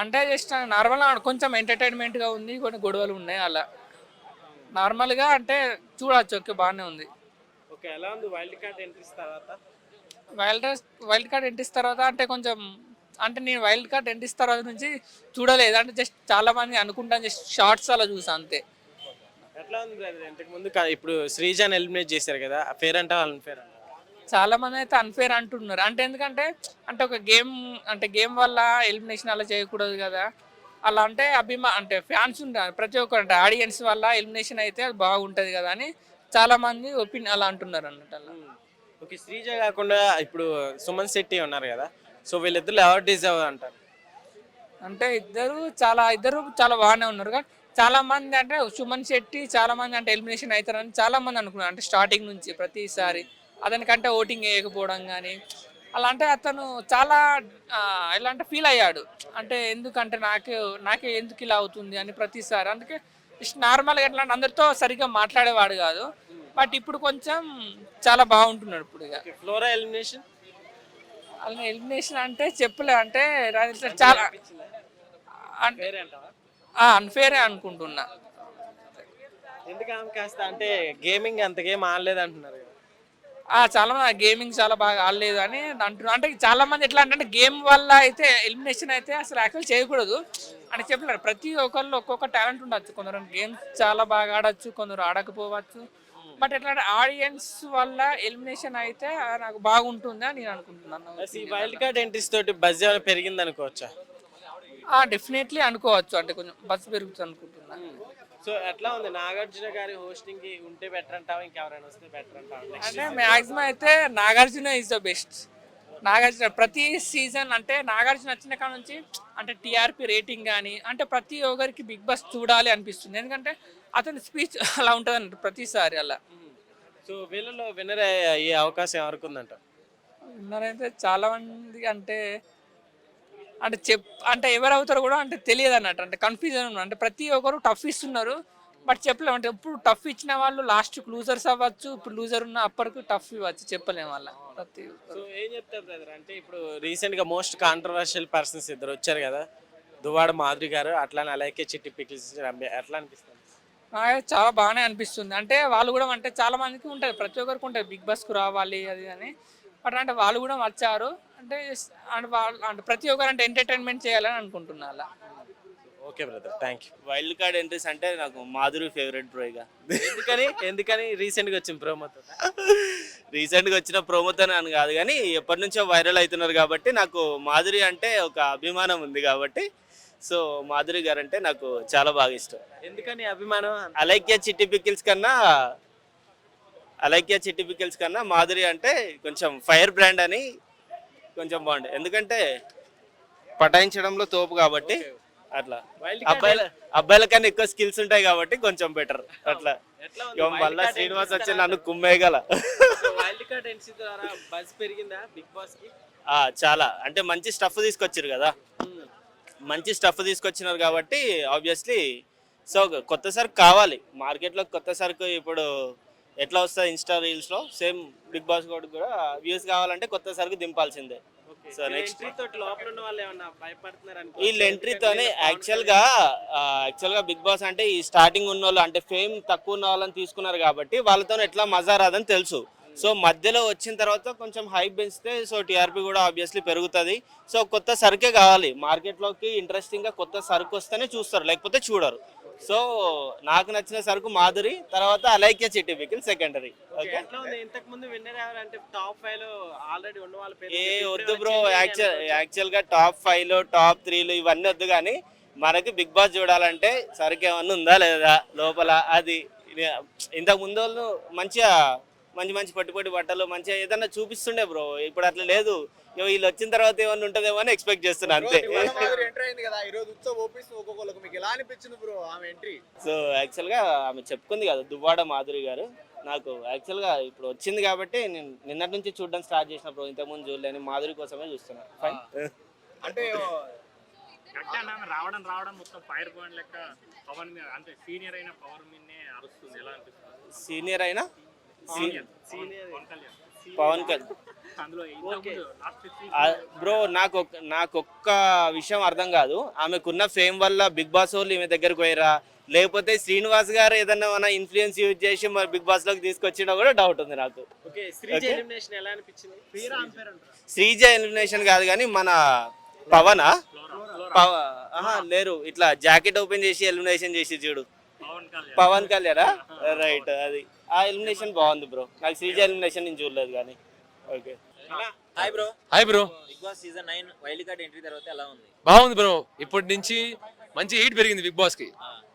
అంటే జస్ట్ నార్మల్గా కొంచెం ఎంటర్టైన్మెంట్గా ఉంది కొన్ని గొడవలు ఉన్నాయి అలా. నార్మల్గా అంటే చూడొచ్చు ఓకే బాగానే ఉంది. ఓకే ఎలా ఉంది? వైల్డ్ కార్డ్ ఎంట్రీస్ తర్వాత? వైల్డ్ వైల్డ్ కార్డ్ ఎంట్రీస్ తర్వాత అంటే కొంచెం అంటే నేను వైల్డ్ కార్డ్ ఎంట్రీస్ తర్వాత నుంచి చూడలేదు. అంటే జస్ట్ చాలా మంది అనుకుంటాను జస్ట్ షార్ట్స్ అలా చూసా అంతే. ఎట్లా ఉంది బ్రదర్ ఇంతకు ముందు ఇప్పుడు శ్రీజాన్ ఎలిమినేట్ చేశారు కదా ఫేర్ అంటే వాళ్ళని ఫేర్ అంట చాలా మంది అయితే అన్ఫేర్ అంటున్నారు. అంటే ఎందుకంటే అంటే ఒక గేమ్ అంటే గేమ్ వల్ల ఎలిమినేషన్ అలా చేయకూడదు కదా. అలా అంటే అభిమా అంటే ఫ్యాన్స్ ఉంటారు. ప్రతి ఒక్కరు అంటే ఆడియన్స్ వల్ల ఎలిమినేషన్ అయితే అది బాగుంటుంది కదా అని చాలా మంది ఒపీనియన్ అలా అంటున్నారు అన్నట్టు అలా. ఓకే శ్రీజ కాకుండా ఇప్పుడు సుమన్ శెట్టి ఉన్నారు కదా. సో వీళ్ళిద్దరు ఎవరు డిజర్వ్ అంటారు? అంటే ఇద్దరు చాలా ఇద్దరు చాలా బాగానే ఉన్నారు. కానీ చాలా మంది అంటే సుమన్ శెట్టి చాలా మంది అంటే ఎలిమినేషన్ అవుతారని చాలా మంది అనుకున్నారు. అంటే స్టార్టింగ్ నుంచి ప్రతిసారి. అతనికంటే ఓటింగ్ వేయకపోవడం కానీ అలా అంటే అతను చాలా ఎలా అంటే ఫీల్ అయ్యాడు. అంటే ఎందుకంటే నాకే నాకే ఎందుకు ఇలా అవుతుంది అని ప్రతిసారి. అందుకే జస్ట్ నార్మల్గా ఎట్లా అంటే అందరితో సరిగ్గా మాట్లాడేవాడు కాదు. బట్ ఇప్పుడు కొంచెం చాలా బాగుంటున్నాడు ఇప్పుడు ఇక. ఫ్లోరా ఎలిమినేషన్ అలా ఎలిమినేషన్ అంటే చెప్పలే అంటే చాలా అన్ఫేరే అనుకుంటున్నా. ఎందుకు కాస్త అంటే గేమింగ్ అంత గేమ్ ఆడలేదు అంటున్నారు చాలా మంది గేమింగ్ చాలా బాగా ఆడలేదు అని అంటున్నారు. అంటే చాలా మంది ఎట్లా అంటే గేమ్ వల్ల అయితే ఎలిమినేషన్ అయితే అసలు యాక్చువల్ చేయకూడదు అని చెప్పలేరు ప్రతి ఒక్కళ్ళు ఒక్కొక్క టాలెంట్ ఉండొచ్చు. కొందరు గేమ్స్ చాలా బాగా ఆడొచ్చు కొందరు ఆడకపోవచ్చు. బట్ ఎట్లా అంటే ఆడియన్స్ వల్ల ఎలిమినేషన్ అయితే నాకు బాగుంటుంది అని నేను అనుకుంటున్నాను. ఈ వైల్డ్ కార్డ్ ఎంట్రీస్ తోటి బజ్ పెరిగింది అనుకోవచ్చా డెఫినెట్లీ అనుకోవచ్చు. అంటే కొంచెం బస్ పెరుగుతుంది అనుకుంటున్నాను సో ఎట్లా ఉంది? నాగార్జున గారి హోస్టింగ్కి ఉంటే బెటర్ అంటావా? ఇంకెవరైనా వస్తే బెటర్ అంటావా? అంటే మ్యాక్సిమం అయితే Nagarjuna is the best Nagarjuna ప్రతి సీజన్ అంటే నాగార్జున వచ్చిన కాడ నుంచి అంటే టీఆర్పీ రేటింగ్ కానీ అంటే ప్రతి ఒక్కరికి బిగ్ బాస్ చూడాలి అనిపిస్తుంది. ఎందుకంటే అతని స్పీచ్ అలా ఉంటుంది అన్నట్టు ప్రతిసారి అలా. సో వీళ్ళలో విన్నర్ అయ్యే అవకాశం ఎవరికి ఉందంట ఉన్నారైతే చాలా మంది అంటే అంటే చెప్ అంటే ఎవరు అవుతారో కూడా అంటే తెలియదు అన్నట్టు. అంటే కన్ఫ్యూజన్ ఉన్నారు అంటే ప్రతి ఒక్కరు టఫ్ ఇస్తున్నారు. బట్ చెప్పలేము. అంటే ఎప్పుడు టఫ్ ఇచ్చిన వాళ్ళు లాస్ట్ లూజర్స్ అవ్వచ్చు. ఇప్పుడు లూజర్ ఉన్న అప్పటికి టఫ్ ఇవ్వచ్చు. చెప్పలేము వాళ్ళ. ప్రతి సో ఏం చెప్తారు బ్రదర్ అంటే ఇప్పుడు రీసెంట్గా మోస్ట్ కాంట్రవర్షియల్ పర్సన్స్ ఇద్దరు వచ్చారు కదా. దువాడ మాధురి గారు అట్లానే అలాగే చిట్టి పికిల్స్ ఎట్లా అనిపిస్తుంది? చాలా బాగానే అనిపిస్తుంది. అంటే వాళ్ళు కూడా అంటే చాలా మందికి ఉంటుంది ప్రతి ఒక్కరికి ఉంటుంది బిగ్ బాస్కు రావాలి అది అని. బట్ అంటే వాళ్ళు కూడా వచ్చారు. అంటే అంటే వాళ్ళు అంటే ప్రతి ఒక్కరు అంటే ఎంటర్టైన్మెంట్ చేయాలని అనుకుంటున్నా అలా okay brother thank you. Wild card entries అంటే నాకు మాధురి ఫేవరెట్ బ్రో ఇక. ఎందుకని ఎందుకని రీసెంట్గా వచ్చిన ప్రోమోతో? రీసెంట్గా వచ్చిన ప్రోమోతో అని కాదు కానీ ఎప్పటి నుంచో వైరల్ అవుతున్నారు కాబట్టి నాకు మాధురి అంటే ఒక అభిమానం ఉంది కాబట్టి సో మాధురి గారు అంటే నాకు చాలా బాగా ఇష్టం. ఎందుకని అభిమానం? అలైక్య చిట్టి పికిల్స్ కన్నా అలైక్య చిట్టి పికిల్స్ కన్నా మాధురి అంటే కొంచెం ఫైర్ బ్రాండ్ అని కొంచెం బాగుంది ఎందుకంటే పటాయించడంలో తోపు కాబట్టి అట్లా. అబ్బాయిల అబ్బాయిల కన్నా ఎక్కువ స్కిల్స్ ఉంటాయి కాబట్టి కొంచెం బెటర్ అట్లా. మళ్ళా శ్రీనివాస్ వచ్చి నన్ను కుమ్మేయగల. చాలా. అంటే మంచి స్టఫ్ తీసుకొచ్చారు కదా. మంచి స్టఫ్ తీసుకొచ్చినారు కాబట్టి ఆబ్వియస్లీ సో కొత్త సరుకు కావాలి. మార్కెట్లో కొత్త సరుకు ఇప్పుడు ఎట్లా వస్తుంది ఇన్స్టా రీల్స్లో సేమ్ బిగ్ బాస్ కూడా కూడా వ్యూస్ కావాలంటే కొత్త సరుకు దింపాల్సిందే. సో నెక్స్ట్ వీళ్ళ ఎంట్రీతోనే యాక్చువల్గా యాక్చువల్గా బిగ్ బాస్ అంటే ఈ స్టార్టింగ్ ఉన్న వాళ్ళు అంటే ఫేమ్ తక్కువ ఉన్న వాళ్ళని తీసుకున్నారు కాబట్టి వాళ్ళతో ఎట్లా మజా రాదని తెలుసు. సో మధ్యలో వచ్చిన తర్వాత కొంచెం హైప్ పెంచితే సో టీఆర్పీ కూడా ఆబ్వియస్లీ పెరుగుతుంది. సో కొత్త సరుకే కావాలి. మార్కెట్లోకి ఇంట్రెస్టింగ్గా కొత్త సరుకు వస్తేనే చూస్తారు లేకపోతే చూడరు. సో నాకు నచ్చిన సరుకు మాధురి తర్వాత అలైక్య చిట్టి పికిల్ సెకండరీ ఓకే ఏ వద్దు బ్రో యాక్చువల్. యాక్చువల్గా టాప్ ఫైవ్లో టాప్ త్రీలు ఇవన్నీ వద్దు కానీ మనకి బిగ్ బాస్ చూడాలంటే సరికి ఏమన్నా ఉందా లేదా లోపల? అది ఇంతకు ముందు వాళ్ళు మంచిగా మంచి మంచి పట్టు పట్టు బట్టలు మంచిగా ఏదన్నా చూపిస్తుండే బ్రో. ఇప్పుడు అట్లా లేదు. వీళ్ళు వచ్చిన తర్వాత ఏమన్నా ఉంటుందేమో అని ఎక్స్పెక్ట్ చేస్తున్నా అంతే. ఎంటర్ అయింది కదా. ఈ రోజు ఉత్సవ్ ఓపిస్తూ ఒక్కొక్కరికి మీకు ఎలా అనిపించింది బ్రో ఆమె ఎంట్రీ సో యాక్చువల్గా ఆమె చెప్పుకుంది కదా దువ్వాడ మాధురి గారు. నాకు యాక్చువల్గా ఇప్పుడు వచ్చింది కాబట్టి నేను నిన్నటి నుంచి చూడడం స్టార్ట్ చేసిన బ్రో. ఇంతకుముందు చూడలేని మాధురి కోసమే చూస్తున్నా. ఫైన్ అంటే రావడం రావడం మొత్తం ఫైర్ పాయింట్ లెక్క పవన్ మీద అంటే సీనియర్ అయిన పవర్ మీదనే అరుస్తుంది. ఎలా అనిపిస్తుంది? సీనియర్ అయినా? పవన్ కళ్యాణ్. పవన్ కళ్యాణ్. అందులో ఇంతకుముందు లాస్ట్ బ్రో నాకు ఒక్క- నాకు ఒక్క విషయం అర్థం కాదు. ఆమెకున్న ఫేమ్ వల్ల బిగ్ బాస్ వాళ్ళు ఈమె దగ్గరకు పోయిరా లేకపోతే శ్రీనివాస్ గారు ఏదన్నా మన ఇన్ఫ్లుయెన్స్ యూజ్ చేసి మరి బిగ్ బాస్లోకి తీసుకొచ్చినా కూడా డౌట్ ఉంది నాకు. ఓకే శ్రీజ ఎలిమినేషన్ ఎలా అనిపించింది? శ్రీజ ఎలిమినేషన్ కాదు కానీ మన పవనా? లేరు. ఇట్లా జాకెట్ ఓపెన్ చేసి ఎలిమినేషన్ చేసి చూడు. పవన్ కళ్యాణ్. పవన్ కళ్యాణా? రైట్ అది. ఆ ఎలిమినేషన్ బాగుంది బ్రో నాకు శ్రీజ ఎలిమినేషన్ నేను చూడలేదు కానీ. Okay hi bro hi bro big boss season nine wild card entry తర్వాత ఎలా ఉంది? బాగుంది బ్రో ఇప్పటి నుంచి మంచి హీట్ పెరిగింది బిగ్ బాస్కి.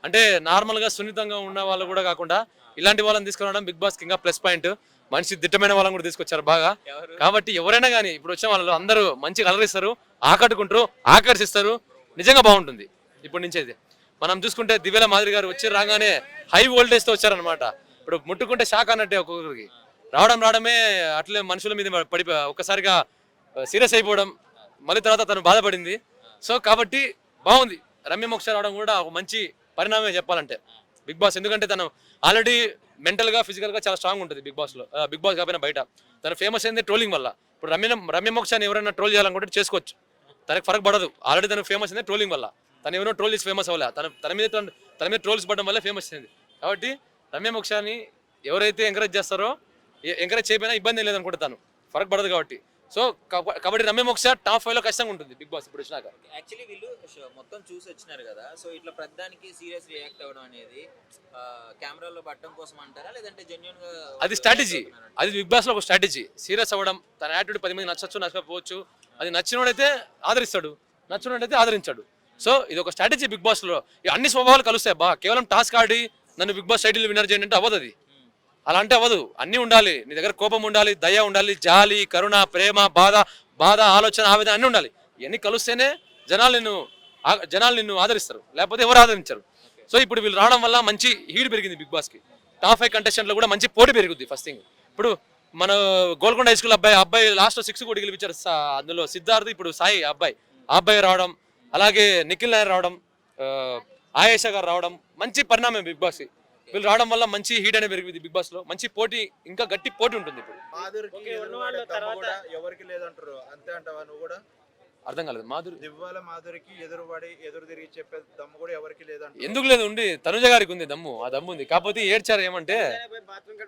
అంటే నార్మల్గా సున్నితంగా ఉన్న వాళ్ళు కూడా కాకుండా ఇలాంటి వాళ్ళని తీసుకురావడం బిగ్ బాస్కి ఇంకా ప్లస్ పాయింట్ మంచి దిట్టమైన వాళ్ళని కూడా తీసుకొచ్చారు బాగా. కాబట్టి ఎవరైనా కానీ ఇప్పుడు వచ్చిన వాళ్ళు అందరూ మంచిగా అలరిస్తారు ఆకట్టుకుంటారు ఆకర్షిస్తారు. నిజంగా బాగుంటుంది ఇప్పటి నుంచి అయితే. మనం చూసుకుంటే దివ్యల మాదిరి గారు వచ్చి రాగానే హై వోల్టేజ్తో వచ్చారనమాట ఇప్పుడు ముట్టుకుంటే షాక్ అన్నట్టే ఒక్కొక్కరికి. రావడం రావడమే అట్లే మనుషుల మీద పడి ఒక్కసారిగా సీరియస్ అయిపోవడం మళ్ళీ తర్వాత తను బాధపడింది. సో కాబట్టి బాగుంది. రమ్య మోక్ష రావడం కూడా ఒక మంచి పరిణామమే చెప్పాలంటే. బిగ్ బాస్ ఎందుకంటే తను ఆల్రెడీ మెంటల్గా ఫిజికల్గా చాలా స్ట్రాంగ్ ఉంటుంది బిగ్ బాస్లో. బిగ్ బాస్ కాకపోయినా బయట. తను ఫేమస్ అయింది ట్రోలింగ్ వల్ల. ఇప్పుడు రమ్య రమ్య మోక్షాన్ని ఎవరైనా ట్రోల్ చేయాలనుకుంటే చేసుకోవచ్చు. తనకి ఫరక్ పడదు. ఆల్రెడీ తను ఫేమస్ అయింది ట్రోలింగ్ వల్ల. తను ఎవరో ట్రోల్ చేసి ఫేమస్ అవ్వలే. తన తన మీద తన మీద ట్రోల్స్ పడడం వల్ల ఫేమస్ అయింది. కాబట్టి రమ్య మోక్షని ఎవరైతే ఎంకరేజ్ చేస్తారో ఎంకరేజ్ చేయకపోయినా ఇబ్బంది ఏం లేదనుకుంటా తను. ఫరక్ పడదు కాబట్టి. సో కబ- కాబట్టి రమ్య మోక్ష టాప్ ఫైవ్లో ఖచ్చితంగా ఉంటుంది బిగ్ బాస్ ఇప్పుడు వచ్చినాక. యాక్చువల్లీ వీళ్ళు మొత్తం చూసి వచ్చినారు కదా. సో ఇట్లా ప్రతిదానికి సీరియస్ రియాక్ట్ అవ్వడం అనేది కెమెరాలో పట్టడం కోసం అంటారా? లేదంటే జెన్యున్గా అది స్ట్రాటజీ అది బిగ్ బాస్లో ఒక స్ట్రాటజీ సీరియస్ అవ్వడం తన యాటిట్యూడ్ పది మంది నచ్చచ్చు నచ్చకపోవచ్చు. అది నచ్చినోడైతే ఆదరిస్తాడు. నచ్చినోడైతే ఆదరించాడు. సో ఇది ఒక స్ట్రాటజీ బిగ్ బాస్లో అన్ని స్వభావాలు కలుస్తాయి. బా కేవలం టాస్క్ ఆడి నన్ను బిగ్ బాస్ టైటిల్ విన్నర్ చేయండి అంటే అవ్వదు అది. అలా అంటే అవ్వదు. అన్నీ ఉండాలి. నీ దగ్గర కోపం ఉండాలి దయ ఉండాలి జాలి కరుణ ప్రేమ బాధ బాధ ఆలోచన ఆవేదన అన్నీ ఉండాలి. ఇవన్నీ కలిస్తేనే జనాలు నిన్ను జనాలు నిన్ను ఆదరిస్తారు. లేకపోతే ఎవరు ఆదరించరు. సో ఇప్పుడు వీళ్ళు రావడం వల్ల మంచి హీడ్ పెరిగింది బిగ్ బాస్కి. టాప్ ఫైవ్ కంటెస్టెంట్లో కూడా మంచి పోటీ పెరుగుద్ది ఫస్ట్ థింగ్ ఇప్పుడు మన గోల్కొండ హై స్కూల్ అబ్బాయి అబ్బాయి లాస్ట్ సిక్స్ కూడా గెలిపించారు అందులో సిద్ధార్థ్ ఇప్పుడు సాయి అబ్బాయి. ఆ అబ్బాయి రావడం అలాగే నిఖిల్ నాయర్ రావడం ఆయేషా గారు రావడం మంచి పరిణామం బిగ్ బాస్ వీళ్ళు రావడం వల్ల మంచి హీట్ అనేది పెరిగింది బిగ్ బాస్లో. మంచి పోటీ ఇంకా గట్టి పోటీ ఉంటుంది ఇప్పుడు. అర్థం కాలేదు. మాధురి దివ్వాల మాధురికి ఎదురు పడి ఎదురు తిరిగి చెప్పే దమ్ము కూడా ఎవరికి లేదంటారు? ఎందుకు లేదు? ఉంది తనుజ గారికి ఉంది దమ్ము. ఆ దమ్ము ఉంది. కాకపోతే ఏడ్చారు ఏమంటే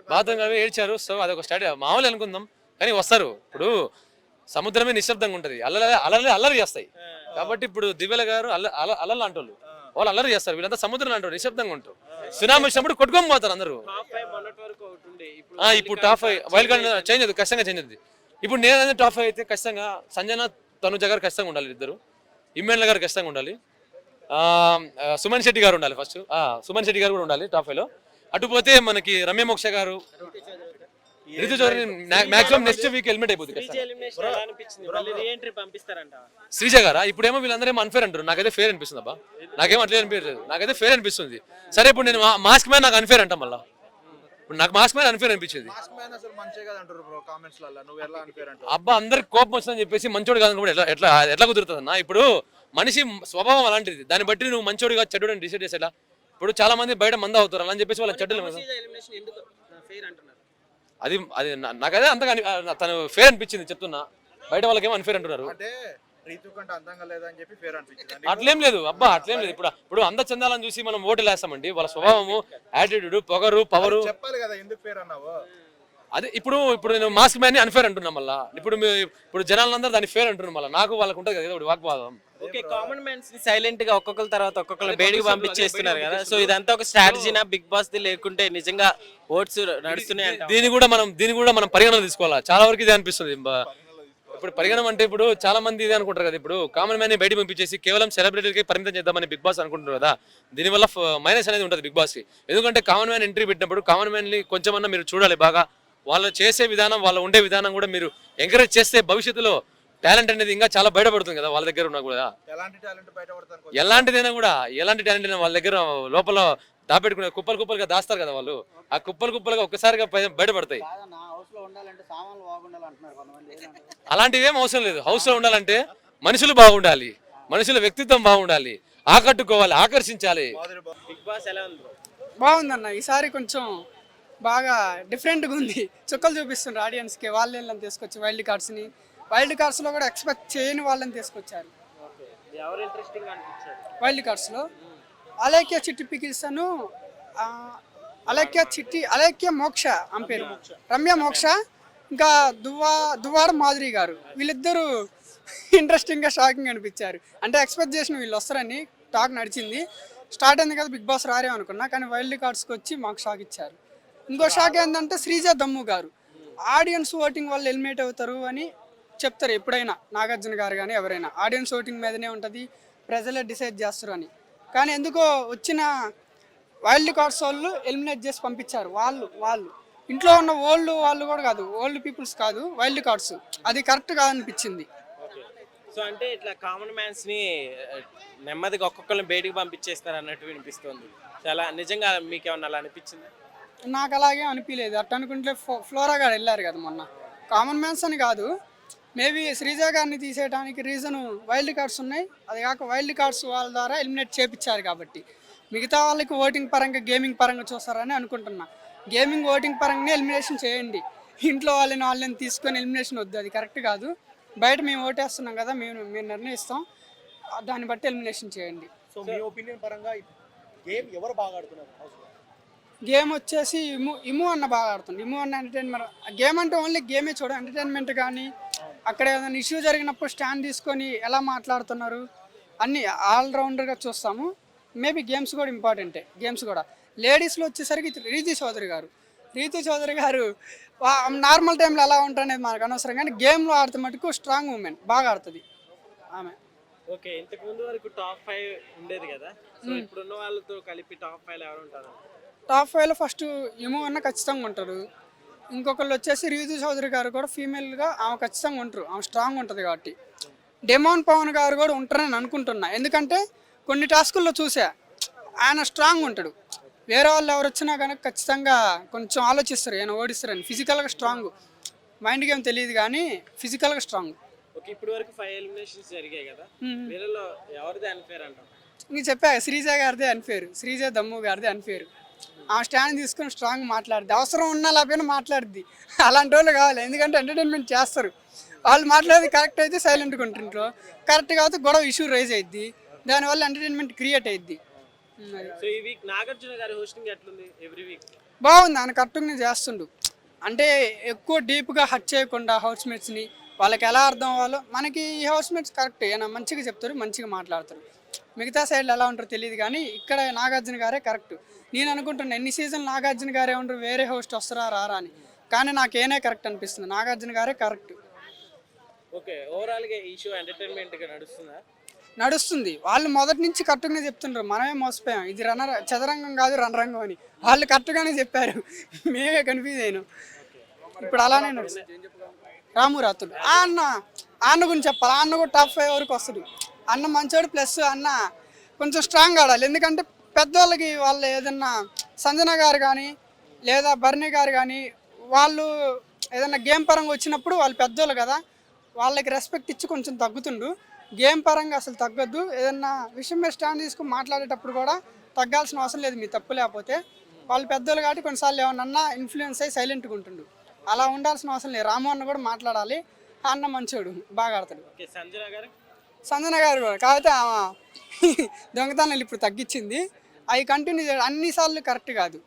బాత్రూమ్ గారు ఏడ్చారు. సో అదొక స్టార్ట్. మామూలు అనుకుందాం. కానీ వస్తారు. ఇప్పుడు సముద్రమే నిశ్శబ్దంగా ఉంటది. అల్లరి అల్లరి అల్లరి చేస్తాయి. కాబట్టి ఇప్పుడు దివ్యల గారు అల్ల అల్ల- అల్లలు అంటోళ్ళు వాళ్ళు అల్లరి చేస్తారు వీళ్ళంతా సముద్రం అంటారు నిశ్శబ్దంగా ఉంటారు. సునామీ వచ్చినప్పుడు కొట్టుకొని పోతారు అందరూ. ఇప్పుడు ఆ, ఇప్పుడు top five wild card change అవుతుంది ఖచ్చితంగా చేంజ్ అవుతుంది. ఇప్పుడు నేను టాప్ ఫైవ్ అయితే ఖచ్చితంగా సంజన తనుజ గారు ఖచ్చితంగా ఉండాలి ఇద్దరు. ఇమ్మెన్ల గారు ఖచ్చితంగా ఉండాలి. సుమన్ శెట్టి గారు ఉండాలి ఫస్ట్ సుమన్ శెట్టి గారు కూడా ఉండాలి టాప్ ఫైవ్లో. అటు పోతే మనకి రమ్య మోక్ష గారు Ritu Chaudhary maximum next week helmet అయిపోతుంది శ్రీజ గారా? ఇప్పుడేమో వీళ్ళందరూ అన్ఫేర్ అంటారు నాకైతే ఫేర్ అనిపిస్తుంది అబ్బా. నాకేమో అట్లే అనిపించలేదు నాకైతే ఫేర్ అనిపిస్తుంది. సరే ఇప్పుడు నేను మాస్క్ మ్యాన్ నాకు అన్ఫేర్ అంట మళ్ళా. ఇప్పుడు నాకు మాస్క్ మ్యాన్ అన్ఫేర్ అనిపించింది. కదా అబ్బా అందరికి కోపం వచ్చిందని చెప్పేసి మంచోడు కాదని కూడా ఎట్లా ఎట్లా ఎట్లా కుదురుతుంది అన్న ఇప్పుడు మనిషి స్వభావం అలాంటిది. దాన్ని బట్టి నువ్వు మంచోడిగా చెడుడు అని డిసైడ్ చేసేలా. ఇప్పుడు చాలా మంది బయట మంద అవుతారు. అలా అని చెప్పేసి వాళ్ళ చెడ్డలు అది అది నా- నాకదే అంతగా తను ఫేర్ అనిపించింది చెప్తున్నా. బయట వాళ్ళకేమో అన్ఫేర్ అంటున్నారు. అంటే అట్లేం లేదు. అబ్బా అట్లేం లేదు. ఇప్పుడు ఇప్పుడు అంద చందాలను చూసి మనం ఓటు వేస్తామండి. వాళ్ళ స్వభావము యాటిట్యూడ్ పొగరు పవరు. చెప్పాలి కదా ఎందుకు అన్నావు? అదే ఇప్పుడు ఇప్పుడు నేను మాస్క్ మ్యాన్ అన్ఫేర్ అంటున్నా మళ్ళా. ఇప్పుడు ఇప్పుడు జనాలందరూ దాన్ని ఫేర్ అంటున్నారు మళ్ళీ. నాకు వాళ్ళకు ఉంటుంది కదా వాగ్వాదం. ఓకే కామన్ మ్యాన్స్ని సైలెంట్గా ఒక్కొక్కరి తర్వాత ఒక్కొక్కరు బయటికి పంపించేస్తున్నారు కదా. సో ఇదంతా ఒక స్ట్రాటజీనా బిగ్ బాస్ ది లేకుంటే నిజంగా ఓట్స్ నడుస్తున్నాయి దీన్ని కూడా మనం దీన్ని కూడా మనం పరిగణన తీసుకోవాలా? చాలా వరకు ఇది అనిపిస్తుంది. ఇప్పుడు పరిగణన అంటే ఇప్పుడు చాలా మంది ఇది అనుకుంటారు కదా. ఇప్పుడు కామన్ మ్యాన్ బయట పంపించేసి కేవలం సెలబ్రిటీలకి పరిమితం చేద్దామని బిగ్ బాస్ అనుకుంటున్నారు కదా. దీనివల్ల మైనస్ అనేది ఉంటుంది బిగ్ బాస్కి. ఎందుకంటే కామన్ మ్యాన్ ఎంట్రీ పెట్టినప్పుడు కామన్ మ్యాన్ని కొంచెమన్నా మీరు చూడాలి బాగా. వాళ్ళు చేసే విధానం వాళ్ళు ఉండే విధానం కూడా మీరు ఎంకరేజ్ చేస్తే భవిష్యత్తులో టాలెంట్ అనేది ఇంకా చాలా బయటపడుతుంది కదా వాళ్ళ దగ్గర ఉన్నా కూడా. ఎలాంటి టాలెంట్ బయటపడతాను ఎలాంటిదైనా కూడా ఎలాంటి టాలెంట్ అయినా వాళ్ళ దగ్గర లోపల దాపెట్టుకునే కుప్పలు కుప్పలుగా దాస్తారు కదా వాళ్ళు. ఆ కుప్పలు కుప్పలుగా ఒక్కసారిగా బయటపడతాయి. కాదన్న హౌస్లో ఉండాలంటే సామాన్లు బాగుండాలి అంటున్నారు కొంతమంది. ఏంటంటారు? అలాంటివి ఏం అవసరం లేదు. హౌస్లో ఉండాలంటే మనుషులు బాగుండాలి. మనుషుల వ్యక్తిత్వం బాగుండాలి. ఆకట్టుకోవాలి ఆకర్షించాలి. బిగ్ బాస్ ఎలా ఉంది bro? బాగుందన్న. ఈసారి కొంచెం బాగా డిఫరెంట్గా ఉంది. చుక్కలు చూపిస్తుండ్రు ఆడియన్స్కి వాళ్ళని తీసుకొచ్చి వైల్డ్ కార్డ్స్ని వైల్డ్ కార్డ్స్లో కూడా ఎక్స్పెక్ట్ చేయని వాళ్ళని తీసుకొచ్చారు. వైల్డ్ కార్డ్స్లో. అలేఖ్య చిట్టి పికిల్సను అలేఖ్య చిట్టి అలేఖ్య మోక్ష ఆమె పేరు. రమ్య మోక్ష ఇంకా దువ్వా దువ్వాడ మాధురి గారు. వీళ్ళిద్దరూ ఇంట్రెస్టింగ్గా షాకింగ్ అనిపించారు. అంటే ఎక్స్పెక్ట్ చేసిన వీళ్ళు వస్తారని టాక్ నడిచింది. స్టార్ట్ అయింది కదా బిగ్ బాస్ రారే అనుకున్నా కానీ వైల్డ్ కార్డ్స్కి వచ్చి మాకు షాక్ ఇచ్చారు. ఇంకో షాక్ ఏంటంటే శ్రీజ దమ్ము గారు. ఆడియన్స్ ఓటింగ్ వల్ల ఎలిమినేట్ అవుతారు అని చెప్తారు ఎప్పుడైనా నాగార్జున గారు కానీ ఎవరైనా. ఆడియన్స్ ఓటింగ్ మీదనే ఉంటుంది ప్రజలే డిసైడ్ చేస్తారు అని. కానీ ఎందుకో వచ్చిన వైల్డ్ కార్డ్స్ వాళ్ళు ఎలిమినేట్ చేసి పంపించారు వాళ్ళు వాళ్ళు. ఇంట్లో ఉన్న ఓల్డ్ వాళ్ళు కూడా కాదు ఓల్డ్ పీపుల్స్ కాదు వైల్డ్ కార్డ్స్. అది కరెక్ట్ కాదనిపించింది. సో అంటే ఇట్లా కామన్ మ్యాన్స్ని నెమ్మదిగా ఒక్కొక్కరిని బయటికి పంపించేస్తారు అన్నట్టు వినిపిస్తుంది. చాలా నిజంగా మీకు ఏమన్నా అలా అనిపించింది? నాకు అలాగే అనిపించలేదు అట్ట అనుకుంటే ఫ్లో- ఫ్లోరా గారు వెళ్ళారు కదా మొన్న. కామన్ మ్యాన్స్ అని కాదు మేబీ శ్రీజ గారిని తీసేయడానికి రీజన్ వైల్డ్ కార్డ్స్ ఉన్నాయి. అది కాక వైల్డ్ కార్డ్స్ వాళ్ళ ద్వారా ఎలిమినేట్ చేపించారు కాబట్టి మిగతా వాళ్ళకి ఓటింగ్ పరంగా గేమింగ్ పరంగా చూస్తారని అనుకుంటున్నా. గేమింగ్ ఓటింగ్ పరంగానే ఎలిమినేషన్ చేయండి. ఇంట్లో వాళ్ళని వాళ్ళని తీసుకొని ఎలిమినేషన్ వద్దు. అది కరెక్ట్ కాదు. బయట మేము ఓటేస్తున్నాం కదా మేము మేము నిర్ణయిస్తాం. దాన్ని బట్టి ఎలిమినేషన్ చేయండి. సో మీ ఒపీనియన్ పరంగా గేమ్ ఎవరు బాగా ఆడుతున్నారు? గేమ్ వచ్చేసి ఇము ఇము అన్న బాగా ఆడుతుంది. ఇము అన్న ఎంటర్టైన్మెంట్ గేమ్ అంటే ఓన్లీ గేమే చూడ. ఎంటర్టైన్మెంట్ కానీ అక్కడ ఏదైనా ఇష్యూ జరిగినప్పుడు స్టాండ్ తీసుకొని ఎలా మాట్లాడుతున్నారు? అన్ని ఆల్రౌండర్గా చూస్తాము. మేబీ గేమ్స్ కూడా ఇంపార్టెంటే గేమ్స్ కూడా. లేడీస్లో వచ్చేసరికి రీతి చౌదరి గారు. రీతి చౌదరి గారు నార్మల్ టైంలో ఎలా ఉంటారనేది మనకు అనవసరం కానీ గేమ్లో ఆడితే మటుకు స్ట్రాంగ్ ఉమెన్ బాగా ఆడుతుంది. ఆమె. ఓకే ఇంతకు ముందు వరకు టాప్ ఫైవ్ ఉండేది కదా? సో ఇప్పుడున్న వాళ్ళతో కలిపి టాప్ ఫైవ్ ఎవరు ఉంటారు? టాప్ ఫైవ్లో ఫస్ట్ ఇము అన్న ఖచ్చితంగా ఉంటారు. ఇంకొకళ్ళు వచ్చేసి రీతు చౌదరి గారు కూడా ఫీమేల్గా ఆమె ఖచ్చితంగా ఉంటారు. ఆమె స్ట్రాంగ్ ఉంటుంది కాబట్టి. డెమోన్ పవన్ గారు కూడా ఉంటారని అనుకుంటున్నా. ఎందుకంటే కొన్ని టాస్కుల్లో చూసా ఆయన స్ట్రాంగ్ ఉంటాడు. వేరే వాళ్ళు ఎవరు వచ్చినా కనుక ఖచ్చితంగా కొంచెం ఆలోచిస్తారు ఆయన ఓడిస్తారని. ఫిజికల్గా స్ట్రాంగ్ మైండ్ గేమ్ తెలియదు కానీ ఫిజికల్గా స్ట్రాంగ్ ఓకే ఇప్పటి వరకు ఫైవ్ ఎలిమినేషన్స్ జరిగాయి కదా. వీళ్ళలో ఎవరిది అన్ఫేర్ అంటాం ఇంక చెప్పా శ్రీజ గారిదే అన్ఫేరు శ్రీజ దమ్ము గారిదే అన్ఫేరు ఆ స్టాండ్ తీసుకొని స్ట్రాంగ్ మాట్లాడుద్ది. అవసరం ఉన్నా లేకపోయినా మాట్లాడుద్ది. అలాంటి వాళ్ళు కావాలి. ఎందుకంటే ఎంటర్టైన్మెంట్ చేస్తారు. వాళ్ళు మాట్లాడేది కరెక్ట్ అయితే సైలెంట్గా ఉంటుంటారు కరెక్ట్ కాకపోతే గొడవ ఇష్యూ రైజ్ అయ్యిద్ది దానివల్ల ఎంటర్టైన్మెంట్ క్రియేట్ అయ్యిద్ది ఉమ్, అది. సో ఈ వీక్ నాగార్జున గారి హోస్టింగ్ ఎట్లుంది? ఎవ్రీ వీక్ బాగుంది. ఆయన కరెక్ట్గానే చేస్తుండు. అంటే ఎక్కువ డీప్గా హట్ చేయకుండా హౌస్మేట్స్ని వాళ్ళకి ఎలా అర్థం అవ్వాలో మనకి ఈ హౌస్మేట్స్ కరెక్ట్ ఆయన మంచిగా చెప్తారు మంచిగా మాట్లాడతారు. మిగతా సైడ్లో ఎలా ఉంటారో తెలియదు కానీ ఇక్కడ నాగార్జున గారే కరెక్ట్ నేను అనుకుంటున్నా ఎన్ని సీజన్ నాగార్జున గారే ఉంటారు వేరే హోస్ట్ వస్తారా రారా అని. కానీ నాకు ఏనే కరెక్ట్ అనిపిస్తుంది. నాగార్జున గారే కరెక్ట్ ఓకే ఓవరాల్గా ఈ షో ఎంటర్టైన్మెంట్గా నడుస్తుందా? నడుస్తుంది. వాళ్ళు మొదటి నుంచి కరెక్ట్గానే చెప్తుండ్రు. మనమే మోసపోయాం. ఇది రన చదరంగం కాదు రణరంగం అని. వాళ్ళు కరెక్ట్గానే చెప్పారు. మేమే కన్ఫ్యూజ్ అయినాం. ఇప్పుడు అలానే నడుస్తుంది. రాము రాతుడు ఆ అన్న ఆ అన్న గురించి చెప్పాలి? ఆ అన్న కూడా టాప్ ఫైవ్ వరకు వస్తుంది. అన్న మంచోడు ప్లస్ అన్న కొంచెం స్ట్రాంగ్ ఆడాలి. ఎందుకంటే పెద్దవాళ్ళకి వాళ్ళు ఏదన్నా సంజన గారు కానీ లేదా బర్నీ గారు కానీ వాళ్ళు ఏదన్నా గేమ్ పరంగా వచ్చినప్పుడు వాళ్ళు పెద్దోళ్ళు కదా వాళ్ళకి రెస్పెక్ట్ ఇచ్చి కొంచెం తగ్గుతుండు. గేమ్ పరంగా అసలు తగ్గద్దు. ఏదన్నా విషయం మీద స్టాండ్ తీసుకుని మాట్లాడేటప్పుడు కూడా తగ్గాల్సిన అవసరం లేదు మీ తప్పు లేకపోతే. వాళ్ళు పెద్దోళ్ళు కాబట్టి కొన్నిసార్లు ఏమన్నా ఇన్ఫ్లుయెన్స్ అయ్యి సైలెంట్గా ఉంటుండు. అలా ఉండాల్సిన అవసరం లేదు. రాము అన్న కూడా మాట్లాడాలి. అన్న మంచోడు బాగా ఆడతాడు. సంజన గారు? సంజన గారు కూడా. కాకపోతే ఆమె దొంగతనాలు ఇప్పుడు తగ్గించింది. అవి కంటిన్యూ చేయడం అన్నిసార్లు కరెక్ట్ కాదు.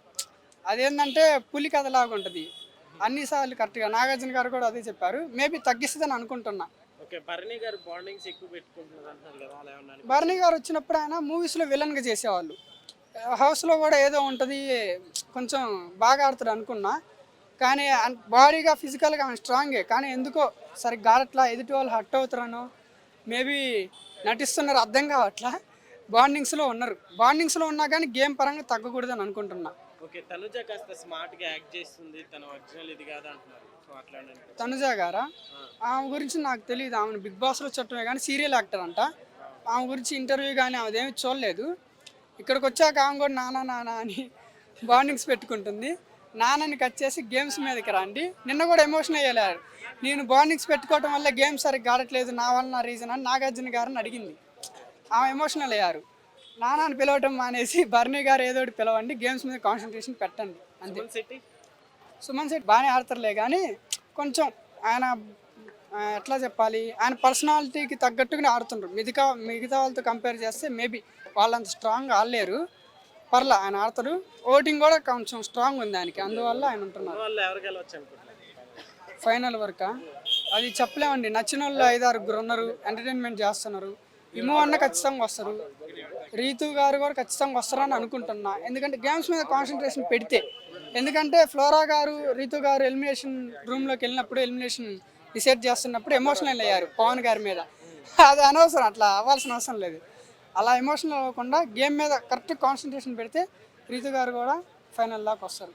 అదేంటంటే పులి కథలాగా ఉంటుంది. అన్నిసార్లు కరెక్ట్గా నాగార్జున గారు కూడా అదే చెప్పారు. మేబీ తగ్గిస్తుందని అనుకుంటున్నా. భరణి గారు వచ్చినప్పుడు ఆయన మూవీస్లో విలన్గా చేసేవాళ్ళు. హౌస్లో కూడా ఏదో ఉంటుంది. కొంచెం బాగా ఆడుతాడు అనుకున్నా. కానీ బాడీగా ఫిజికల్గా ఆమె స్ట్రాంగే. కానీ ఎందుకో సరిగ్గా ఆడట్లా ఎదుటి వాళ్ళు హట్ అవుతారనో మేబీ నటిస్తున్నారు అర్థం కావట్లా. బాండింగ్స్లో ఉన్నారు. బాండింగ్స్లో ఉన్నా కానీ గేమ్ పరంగా తగ్గకూడదని అనుకుంటున్నా. ఓకే తనుజ కాస్త స్మార్ట్గా యాక్ట్ చేస్తుంది తన ఒరిజినల్ ఇది కాదు అంటున్నారు. తనుజ గారా? ఆమె గురించి నాకు తెలియదు ఆమెను బిగ్ బాస్లో చుట్టమే కానీ సీరియల్ యాక్టర్ అంట. ఆమె గురించి ఇంటర్వ్యూ కానీ ఆమెదేమి చూడలేదు. ఇక్కడికి వచ్చాక ఆమె కూడా నానా నానా అని బాండింగ్స్ పెట్టుకుంటుంది. నాన్నని కట్ చేసి గేమ్స్ మీదకి రండి. నిన్న కూడా ఎమోషన్ అయ్యేలారు నేను బాండింగ్స్ పెట్టుకోవడం వల్ల గేమ్స్ సరిగ్గా ఆడట్లేదు నా వల్ల నా రీజన్ అని నాగార్జున గారిని అడిగింది. ఆమె ఎమోషనల్ అయ్యారు. నాన్నని పిలవటం మానేసి బర్నీ గారు ఏదో ఒకటి పిలవండి గేమ్స్ మీద కాన్సన్ట్రేషన్ పెట్టండి. అంతే. సిటీ సుమన్ శెట్టి బాగానే ఆడతారులే కానీ కొంచెం ఆయన ఎట్లా చెప్పాలి? ఆయన పర్సనాలిటీకి తగ్గట్టుగానే ఆడుతుండ్రు. మిగతా మిగతా వాళ్ళతో కంపేర్ చేస్తే మేబీ వాళ్ళంత స్ట్రాంగ్ ఆడలేరు. పర్లా ఆయన ఆడతారు ఓటింగ్ కూడా కొంచెం స్ట్రాంగ్ ఉంది ఆయనకి. అందువల్ల ఆయన ఉంటున్నారు. వాళ్ళు ఎవరు గెలవచ్చు అనుకుంటున్నారు? ఫైనల్ వరకు? అది చెప్పలేమండి. నచ్చిన వాళ్ళు ఐదారుగురు ఉన్నారు ఎంటర్టైన్మెంట్ చేస్తున్నారు. ఇమో అన్న ఖచ్చితంగా వస్తారు రీతు గారు కూడా ఖచ్చితంగా వస్తారని అనుకుంటున్నా. ఎందుకంటే గేమ్స్ మీద కాన్సన్ట్రేషన్ పెడితే. ఎందుకంటే ఫ్లోరా గారు రీతు గారు ఎలిమినేషన్ రూమ్లోకి వెళ్ళినప్పుడు ఎలిమినేషన్ డిసైడ్ చేస్తున్నప్పుడు ఎమోషనల్ అయ్యారు పవన్ గారి మీద. అది అనవసరం అట్లా అవ్వాల్సిన అవసరం లేదు. అలా ఎమోషనల్ అవ్వకుండా గేమ్ మీద కరెక్ట్ కాన్సన్ట్రేషన్ పెడితే రీతు గారు కూడా ఫైనల్ దాకా వస్తారు.